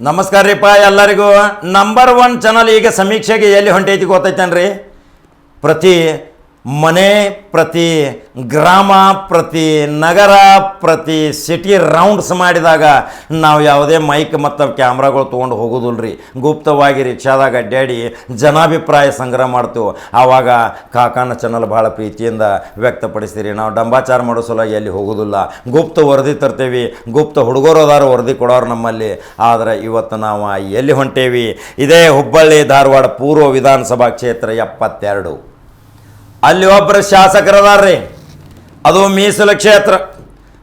ನಮಸ್ಕಾರ ರೀಪ್ಪ ಎಲ್ಲರಿಗೂ. Number one channel ಈಗ ಸಮೀಕ್ಷೆಗೆ ಎಲ್ಲಿ ಹೊಂಟೈತಿ ಗೊತ್ತೈತೇನ್ರಿ? ಪ್ರತಿ ಮನೆ ಪ್ರತಿ ಗ್ರಾಮ, ಪ್ರತಿ ನಗರ, ಪ್ರತಿ ಸಿಟಿ ರೌಂಡ್ಸ್ ಮಾಡಿದಾಗ ನಾವು ಯಾವುದೇ ಮೈಕ್ ಮತ್ತು ಕ್ಯಾಮ್ರಾಗಳು ತೊಗೊಂಡು ರೀ ಗುಪ್ತವಾಗಿ ರಿಕ್ಷಾದಾಗ ಅಡ್ಡಾಡಿ ಜನಾಭಿಪ್ರಾಯ ಸಂಗ್ರಹ ಮಾಡ್ತೇವೆ. ಆವಾಗ ಕಾಕಾನ ಚಾನಲ್ ಭಾಳ ಪ್ರೀತಿಯಿಂದ ವ್ಯಕ್ತಪಡಿಸ್ತೀರಿ. ನಾವು ಡಂಬಾಚಾರ ಮಾಡೋ ಸಲುವಾಗಿ ಎಲ್ಲಿ ಹೋಗೋದಿಲ್ಲ. ಗುಪ್ತ ವರದಿ ತರ್ತೇವೆ. ಗುಪ್ತ ಹುಡುಗರು ಅದಾರು, ವರದಿ ಕೊಡೋರು ನಮ್ಮಲ್ಲಿ. ಆದರೆ ಇವತ್ತು ನಾವು ಎಲ್ಲಿ ಹೊಂಟೇವಿ? ಇದೇ ಹುಬ್ಬಳ್ಳಿ, ಧಾರವಾಡ ಪೂರ್ವ ವಿಧಾನಸಭಾ ಕ್ಷೇತ್ರ ಎಪ್ಪತ್ತೆರಡು. ಅಲ್ಲಿ ಒಬ್ಬರು ಶಾಸಕರದಾರ್ರಿ. ಅದು ಮೀಸಲು ಕ್ಷೇತ್ರ.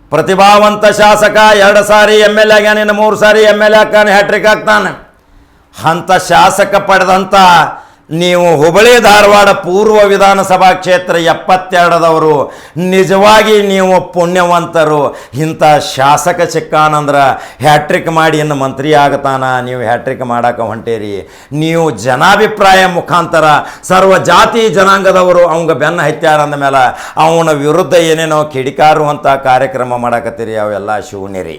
ಪ್ರತಿಭಾವಂತ ಶಾಸಕ ಎರಡು ಸಾರಿ ಎಂ ಎಲ್ ಎ ಮೂರು ಸಾರಿ ಎಂ ಎಲ್ ಎ ಹ್ಯಾಟ್ರಿಕ್ ಆಗ್ತಾನೆ. ಅಂಥ ಶಾಸಕ ಪಡೆದಂಥ ನೀವು ಹುಬಳಿ ಧಾರವಾಡ ಪೂರ್ವ ವಿಧಾನಸಭಾ ಕ್ಷೇತ್ರ ಎಪ್ಪತ್ತೆರಡದವರು, ನಿಜವಾಗಿ ನೀವು ಪುಣ್ಯವಂತರು. ಇಂಥ ಶಾಸಕ ಸಿಕ್ಕಾನಂದ್ರೆ ಹ್ಯಾಟ್ರಿಕ್ ಮಾಡಿ ಇನ್ನು ಮಂತ್ರಿ ಆಗತಾನ? ನೀವು ಹ್ಯಾಟ್ರಿಕ್ ಮಾಡಕ್ಕೆ ಹೊಂಟೇರಿ. ನೀವು ಜನಾಭಿಪ್ರಾಯ ಮುಖಾಂತರ ಸರ್ವ ಜಾತಿ ಜನಾಂಗದವರು ಅವಂಗ ಬೆನ್ನ ಹತ್ಯಾರ ಮೇಲೆ ಅವನ ವಿರುದ್ಧ ಏನೇನೋ ಕಿಡಿಕಾರುವಂಥ ಕಾರ್ಯಕ್ರಮ ಮಾಡಕತ್ತೀರಿ ಅವೆಲ್ಲ ಶೂನ್ಯರಿ.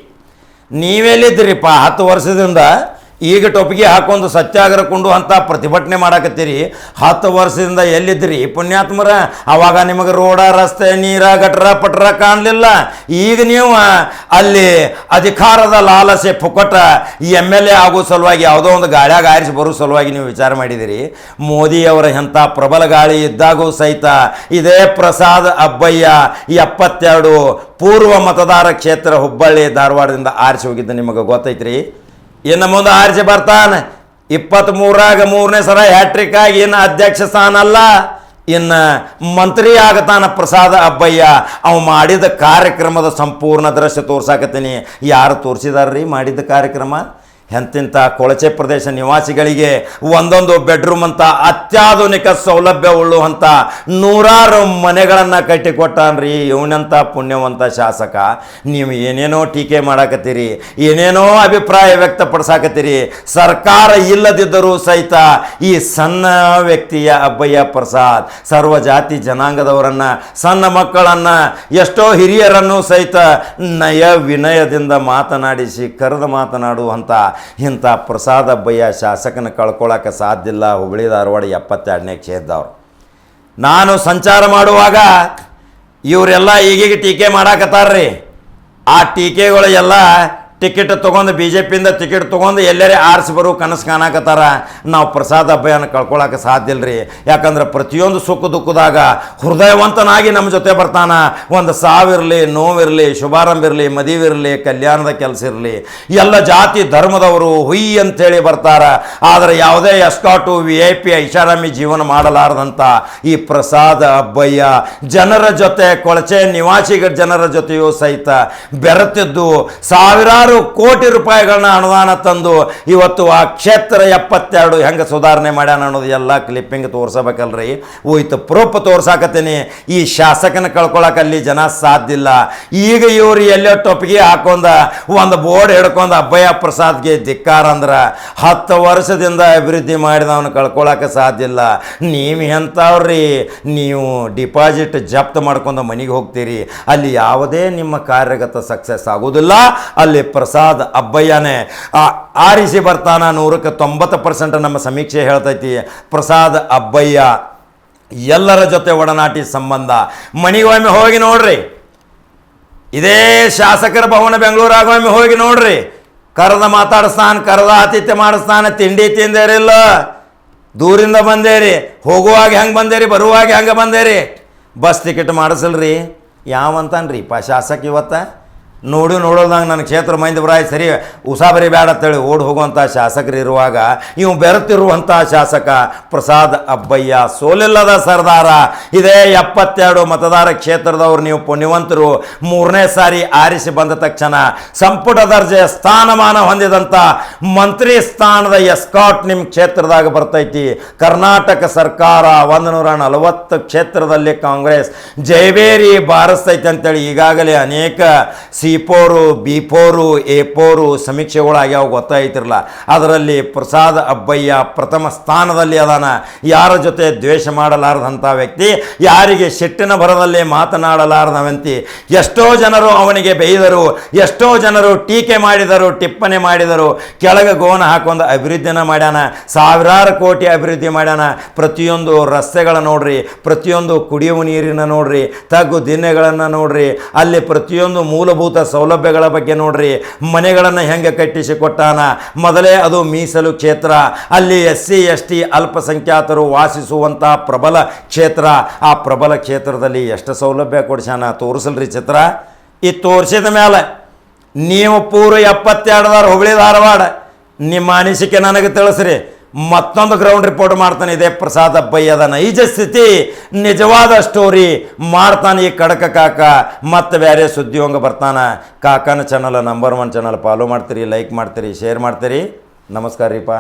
ನೀವೆಲ್ಲಿದ್ದೀರಿಪ್ಪ? ಹತ್ತು ವರ್ಷದಿಂದ ಈಗ ಟೊಪ್ಪಿಗೆ ಹಾಕೊಂಡು ಸತ್ಯಾಗ್ರಹ ಕೊಂಡು ಅಂತ ಪ್ರತಿಭಟನೆ ಮಾಡಕತ್ತೀರಿ. ಹತ್ತು ವರ್ಷದಿಂದ ಎಲ್ಲಿದ್ರಿ ಪುಣ್ಯಾತ್ಮರ, ಅವಾಗ ನಿಮಗೆ ರೋಡ, ರಸ್ತೆ, ನೀರ, ಗಟ್ರ, ಪಟ್ರ ಕಾಣಲಿಲ್ಲ. ಈಗ ನೀವು ಅಲ್ಲಿ ಅಧಿಕಾರದ ಲಾಲಸೆ ಪುಕ್ಕಟ ಎಂ ಎಲ್ ಎ ಆಗೋ ಸಲುವಾಗಿ ಯಾವುದೋ ಒಂದು ಗಾಳಿಯಾಗ ಆರಿಸಿ ಬರೋ ಸಲುವಾಗಿ ನೀವು ವಿಚಾರ ಮಾಡಿದಿರಿ ಮೋದಿಯವರ ಎಂಥ ಪ್ರಬಲ ಗಾಳಿ ಇದ್ದಾಗೂ ಸಹಿತ ಇದೇ ಪ್ರಸಾದ್ ಅಬ್ಬಯ್ಯ ಎಪ್ಪತ್ತೆರಡು ಪೂರ್ವ ಮತದಾರ ಕ್ಷೇತ್ರ ಹುಬ್ಬಳ್ಳಿ ಧಾರವಾಡದಿಂದ ಆರಿಸಿ ಹೋಗಿದ್ದು ನಿಮಗೆ ಗೊತ್ತೈತ್ರಿ. ಇನ್ನು ಮುಂದೆ ಆರಿಸಿ ಬರ್ತಾನೆ. ಇಪ್ಪತ್ತ್ಮೂರಾಗ ಮೂರನೇ ಸಲ ಹ್ಯಾಟ್ರಿಕ್ ಆಗಿ ಇನ್ನು ಅಧ್ಯಕ್ಷ ಸ್ಥಾನ ಅಲ್ಲ ಇನ್ನು ಮಂತ್ರಿ ಆಗತಾನ ಪ್ರಸಾದ ಅಬ್ಬಯ್ಯ. ಅವ ಮಾಡಿದ ಕಾರ್ಯಕ್ರಮದ ಸಂಪೂರ್ಣ ದೃಶ್ಯ ತೋರ್ಸಾಕತ್ತೀನಿ. ಯಾರು ತೋರಿಸಿದಾರ್ರಿ ಮಾಡಿದ ಕಾರ್ಯಕ್ರಮ? ಎಂತಿಂಥ ಕೊಳಚೆ ಪ್ರದೇಶ ನಿವಾಸಿಗಳಿಗೆ ಒಂದೊಂದು ಬೆಡ್ರೂಮ್ ಅಂತ ಅತ್ಯಾಧುನಿಕ ಸೌಲಭ್ಯ ಉಳ್ಳುವಂಥ ನೂರಾರು ಮನೆಗಳನ್ನು ಕಟ್ಟಿಕೊಟ್ಟನ್ರಿ ಇವನಂಥ ಪುಣ್ಯವಂತ ಶಾಸಕ. ನೀವು ಏನೇನೋ ಟೀಕೆ ಮಾಡಾಕತ್ತೀರಿ, ಏನೇನೋ ಅಭಿಪ್ರಾಯ ವ್ಯಕ್ತಪಡಿಸಾಕತ್ತೀರಿ, ಸರ್ಕಾರ ಇಲ್ಲದಿದ್ದರೂ ಸಹಿತ ಈ ಸಣ್ಣ ವ್ಯಕ್ತಿಯ ಅಬ್ಬಯ್ಯ ಪ್ರಸಾದ್, ಸರ್ವ ಜಾತಿ ಜನಾಂಗದವರನ್ನು, ಸಣ್ಣ ಮಕ್ಕಳನ್ನು, ಎಷ್ಟೋ ಹಿರಿಯರನ್ನು ಸಹಿತ ನಯ ವಿನಯದಿಂದ ಮಾತನಾಡಿಸಿ ಕರೆದು ಮಾತನಾಡುವಂಥ ಇಂಥ ಪ್ರಸಾದ ಬಯ್ಯ ಶಾಸಕನ ಕಳ್ಕೊಳ್ಳೋಕೆ ಸಾಧ್ಯ ಇಲ್ಲ. ಹುಬ್ಬಳ್ಳಿ ಧಾರವಾಡ ಎಪ್ಪತ್ತೆರಡನೇ ಕ್ಷೇತ್ರದವ್ರು ನಾನು ಸಂಚಾರ ಮಾಡುವಾಗ ಇವರೆಲ್ಲ ಈಗೀಗ ಟೀಕೆ ಮಾಡಾಕತ್ತಾರ್ರಿ. ಆ ಟೀಕೆಗಳು ಎಲ್ಲ ಟಿಕೆಟ್ ತೊಗೊಂಡು ಬಿ ಜೆ ಪಿಯಿಂದ ಟಿಕೆಟ್ ತೊಗೊಂಡು ಎಲ್ಲರೇ ಆರಿಸಿ ಬರೋ ಕನಸು ಕಾಣಕತ್ತಾರ. ನಾವು ಪ್ರಸಾದ ಅಭಯನ ಕಳ್ಕೊಳಕ್ಕೆ ಸಾಧ್ಯ ಇಲ್ರಿ. ಯಾಕಂದ್ರೆ ಪ್ರತಿಯೊಂದು ಸುಖ ದುಃಖದಾಗ ಹೃದಯವಂತನಾಗಿ ನಮ್ಮ ಜೊತೆ ಬರ್ತಾನೆ. ಒಂದು ಸಾವಿರಲಿ, ನೋವಿರಲಿ ಶುಭಾರಂಭ ಇರಲಿ ಮದುವೆ ಇರಲಿ ಕಲ್ಯಾಣದ ಕೆಲಸ ಇರಲಿ. ಎಲ್ಲ ಜಾತಿ ಧರ್ಮದವರು ಹುಯ್ ಅಂತೇಳಿ ಬರ್ತಾರ. ಆದರೆ ಯಾವುದೇ ಎಸ್ಕಾಟು ವಿ ಐ ಪಿ ಐಷಾರಾಮಿ ಜೀವನ ಮಾಡಲಾರದಂಥ ಈ ಪ್ರಸಾದ ಅಬ್ಬಯ್ಯ ಜನರ ಜೊತೆ ಕೊಳಚೆ ನಿವಾಸಿಗಳ ಜನರ ಜೊತೆಯೂ ಸಹಿತ ಬೆರೆತಿದ್ದು ಸಾವಿರಾರು ಕೋಟಿ ರೂಪಾಯಿಗಳನ್ನ ಅನುದಾನ ತಂದು ಇವತ್ತು ಆ ಕ್ಷೇತ್ರ ಎಪ್ಪತ್ತೆರಡು ಹೆಂಗೆ ಸುಧಾರಣೆ ಮಾಡ್ಯಾನ ಅನ್ನೋದು ಎಲ್ಲ ಕ್ಲಿಪ್ಪಿಂಗ್ ತೋರ್ಸಬೇಕಲ್ರಿ. ಹೋಯ್ತು ಪ್ರೂಫ್ ತೋರ್ಸಾಕತ್ತೀನಿ. ಈ ಶಾಸಕನ ಕಳ್ಕೊಳಕ್ಕೆ ಅಲ್ಲಿ ಜನ ಸಾಧ್ಯ ಇಲ್ಲ. ಈಗ ಇವರು ಎಲ್ಲೋ ಟೊಪ್ಪಿಗೆ ಹಾಕೊಂಡ, ಒಂದು ಬೋರ್ಡ್ ಹಿಡ್ಕೊಂಡು ಅಬ್ಬಯ್ಯ ಪ್ರಸಾದ್ಗೆ ಧಿಕ್ಕಾರ ಅಂದ್ರೆ ಹತ್ತು ವರ್ಷದಿಂದ ಅಭಿವೃದ್ಧಿ ಮಾಡಿದವನು ಕಳ್ಕೊಳಕ್ಕೆ ಸಾಧ್ಯ ಇಲ್ಲ. ನೀವು ಎಂಥವ್ರಿ? ನೀವು ಡಿಪಾಸಿಟ್ ಜಪ್ತ್ ಮಾಡ್ಕೊಂಡು ಮನೆಗೆ ಹೋಗ್ತೀರಿ. ಅಲ್ಲಿ ಯಾವುದೇ ನಿಮ್ಮ ಕಾರ್ಯಗತ ಸಕ್ಸಸ್ ಆಗೋದಿಲ್ಲ. ಅಲ್ಲಿ ಪ್ರಸಾದ್ ಅಬ್ಬಯ್ಯನೇ. ಆರಿಸಿ ಬರ್ತಾನ ನೂರಕ್ಕೆ ತೊಂಬತ್ತು ಪರ್ಸೆಂಟ್ ನಮ್ಮ ಸಮೀಕ್ಷೆ ಹೇಳ್ತೈತಿ. ಪ್ರಸಾದ್ ಅಬ್ಬಯ್ಯ, ಎಲ್ಲರ ಜೊತೆ ಒಡನಾಟಿ ಸಂಬಂಧ. ಮಣಿಗೊಮ್ಮೆ ಹೋಗಿ ನೋಡ್ರಿ. ಇದೇ ಶಾಸಕರ ಭವನ ಬೆಂಗಳೂರಾಗ ಒಮ್ಮೆ ಹೋಗಿ ನೋಡ್ರಿ. ಕರೆದ ಮಾತಾಡಿಸ್ತಾನ, ಕರೆದ ಆತಿಥ್ಯ ಮಾಡಿಸ್ತಾನ, ತಿಂಡಿ ತಿಂದೇರಿಲ್ಲ ದೂರಿಂದ ಬಂದೇರಿ. ಹೋಗುವಾಗ ಹೆಂಗೆ ಬಂದೇರಿ, ಬರುವಾಗ ಹೆಂಗೆ ಬಂದೇರಿ? Bus ticket ಮಾಡಿಸಲ್ರಿ. ಯಾವಂತಾನ್ರಿ ಪ ಶಾಸಕ ಇವತ್ತ? ನೋಡು ನೋಡೋದಂಗೆ ನನ್ನ ಕ್ಷೇತ್ರ ಮೈಂದು ಬರಾಯ್ ಸರಿ ಉಸಾಬರಿ ಬೇಡ ಅಂತೇಳಿ ಓಡಿ ಹೋಗುವಂಥ ಶಾಸಕರು ಇರುವಾಗ ಇವು ಬೆರೆತಿರುವಂಥ ಶಾಸಕ ಪ್ರಸಾದ್ ಅಬ್ಬಯ್ಯ ಸೋಲಿಲ್ಲದ ಸರ್ದಾರ. ಇದೇ ಎಪ್ಪತ್ತೆರಡು ಮತದಾರ ಕ್ಷೇತ್ರದವ್ರು ನೀವು ಪುಣ್ಯವಂತರು. ಮೂರನೇ ಸಾರಿ ಆರಿಸಿ ಬಂದ ತಕ್ಷಣ ಸಂಪುಟ ದರ್ಜೆಯ ಸ್ಥಾನಮಾನ ಹೊಂದಿದಂಥ ಮಂತ್ರಿ ಸ್ಥಾನದ ಎಸ್ಕಾಟ್ ನಿಮ್ಮ ಕ್ಷೇತ್ರದಾಗ ಬರ್ತೈತಿ. ಕರ್ನಾಟಕ ಸರ್ಕಾರ ಒಂದು ನೂರ ನಲವತ್ತು ಕ್ಷೇತ್ರದಲ್ಲಿ ಕಾಂಗ್ರೆಸ್ ಜಯಬೇರಿ ಬಾರಿಸ್ತೈತಿ ಅಂತೇಳಿ ಈಗಾಗಲೇ ಅನೇಕ C D four, B four, A four ಸಮೀಕ್ಷೆಗಳಾಗ್ಯಾವ ಗೊತ್ತಾಯ್ತಿರಲ್ಲ ಅದರಲ್ಲಿ ಪ್ರಸಾದ್ ಅಬ್ಬಯ್ಯ ಪ್ರಥಮ ಸ್ಥಾನದಲ್ಲಿ ಅದಾನ. ಯಾರ ಜೊತೆ ದ್ವೇಷ ಮಾಡಲಾರದಂಥ ವ್ಯಕ್ತಿ, ಯಾರಿಗೆ ಸಿಟ್ಟಿನ ಭರದಲ್ಲಿ ಮಾತನಾಡಲಾರದವಂತಿ. ಎಷ್ಟೋ ಜನರು ಅವನಿಗೆ ಬೈದರು ಎಷ್ಟೋ ಜನರು ಟೀಕೆ ಮಾಡಿದರು, ಟಿಪ್ಪಣಿ ಮಾಡಿದರು. ಕೆಳಗೆ ಗೋನ ಹಾಕೊಂಡು ಅಭಿವೃದ್ಧಿನ ಮಾಡ್ಯಾನ. ಸಾವಿರಾರು ಕೋಟಿ ಅಭಿವೃದ್ಧಿ ಮಾಡ್ಯಾನ. ಪ್ರತಿಯೊಂದು ರಸ್ತೆಗಳ ನೋಡ್ರಿ, ಪ್ರತಿಯೊಂದು ಕುಡಿಯುವ ನೀರಿನ ನೋಡ್ರಿ, ತಗ್ಗು ದಿನ್ನೆಗಳನ್ನು ನೋಡ್ರಿ. ಅಲ್ಲಿ ಪ್ರತಿಯೊಂದು ಮೂಲಭೂತ ಸೌಲಭ್ಯಗಳ ಬಗ್ಗೆ ನೋಡ್ರಿ, ಮನೆಗಳನ್ನು ಹೆಂಗೆ ಕಟ್ಟಿಸಿ ಕೊಟ್ಟಾನ ಮೊದಲೇ ಅದು ಮೀಸಲು ಕ್ಷೇತ್ರ, ಅಲ್ಲಿ ಎಸ್ ಸಿ ಎಸ್ ಟಿ ಅಲ್ಪಸಂಖ್ಯಾತರು ವಾಸಿಸುವಂಥ ಪ್ರಬಲ ಕ್ಷೇತ್ರ. ಆ ಪ್ರಬಲ ಕ್ಷೇತ್ರದಲ್ಲಿ ಎಷ್ಟು ಸೌಲಭ್ಯ ಕೊಡ್ಸ್ಯಾನ? ತೋರಿಸಲ್ರಿ ಚಿತ್ರ. ಈ ತೋರಿಸಿದ ಮೇಲೆ ನೀವು ಪೂರ ಎಪ್ಪತ್ತೆರಡದಾರ ಹುಬ್ಳಿ ಧಾರವಾಡ, ನಿಮ್ಮ ಅನಿಸಿಕೆ ನನಗೆ ತಿಳಿಸ್ರಿ. ಮತ್ತೊಂದು ಗ್ರೌಂಡ್ ರಿಪೋರ್ಟ್ ಮಾಡ್ತಾನೆ ಇದೇ ಪ್ರಸಾದ್ ಅಬ್ಬಯ್ಯದ ನೈಜ ಸ್ಥಿತಿ ನಿಜವಾದ ಸ್ಟೋರಿ ಮಾಡ್ತಾನೆ ಈ ಕಡಕ ಕಾಕ. ಮತ್ತೆ ಬೇರೆ ಸುದ್ದಿವಂಗ ಬರ್ತಾನೆ. ಕಾಕನ channel number one channel follow ಮಾಡ್ತೀರಿ ಲೈಕ್ ಮಾಡ್ತೀರಿ ಶೇರ್ ಮಾಡ್ತೀರಿ. ನಮಸ್ಕಾರ ರೀಪಾ